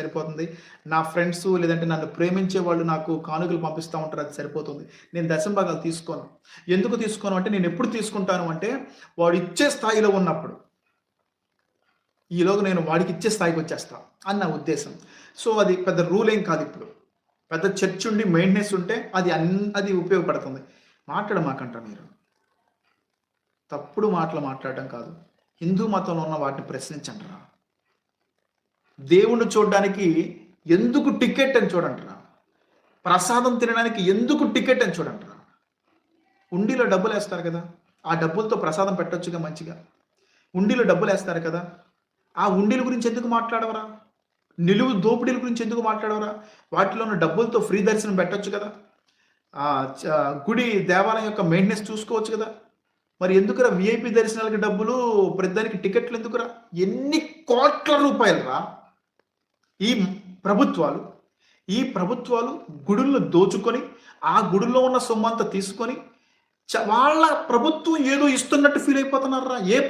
సరిపోతుంది. నా ఫ్రెండ్స్ లేదంటే నన్ను ప్రేమించే వాళ్ళు నాకు కానుకలు పంపిస్తూ ఉంటారు అది సరిపోతుంది. నేను దశంభాగాలు తీసుకోను. ఎందుకు తీసుకోను అంటే నేను ఎప్పుడు తీసుకుంటాను అంటే వాడు ఇచ్చే స్థాయిలో ఉన్నప్పుడు. ఈలోగా నేను వాడికి ఇచ్చే స్థాయికి వచ్చేస్తా అని నా ఉద్దేశం. సో అది పెద్ద రూల్ ఏం కాదు ఇప్పుడు. పెద్ద చర్చ్ ఉండి మెయింటెనెన్స్ ఉంటే అది అన్ అది ఉపయోగపడుతుంది. మాట్లాడమాకంట మీరు. తప్పుడు మాటలు మాట్లాడడం కాదు. హిందూ మతంలో ఉన్న వాటిని ప్రశ్నించండి రా. దేవుణ్ణి చూడడానికి ఎందుకు టికెట్ అని చూడండిరా ప్రసాదం తినడానికి ఎందుకు టికెట్ అని చూడండిరా ఉండిలో డబ్బులు వేస్తారు కదా ఆ డబ్బులతో ప్రసాదం పెట్టొచ్చుగా మంచిగా. ఉండిలో డబ్బులు వేస్తారు కదా ఆ ఉండీల గురించి ఎందుకు మాట్లాడవరా? నిలువు దోపిడీల గురించి ఎందుకు మాట్లాడవరా? వాటిలో ఉన్న డబ్బులతో ఫ్రీ దర్శనం పెట్టొచ్చు కదా. గుడి దేవాలయం యొక్క మెయింటెనెన్స్ చూసుకోవచ్చు కదా. మరి ఎందుకురా విఐపి దర్శనాలకి డబ్బులు? ప్రతిదానికి టికెట్లు ఎందుకురా? ఎన్ని కోట్ల రూపాయలు రా ఈ ప్రభుత్వాలు ఈ ప్రభుత్వాలు గుడులను దోచుకొని ఆ గుడిలో ఉన్న సొమ్మంతా తీసుకొని చ- వాళ్ళ ప్రభుత్వం ఏదో ఇస్తున్నట్టు ఫీల్ అయిపోతున్నారా ఏ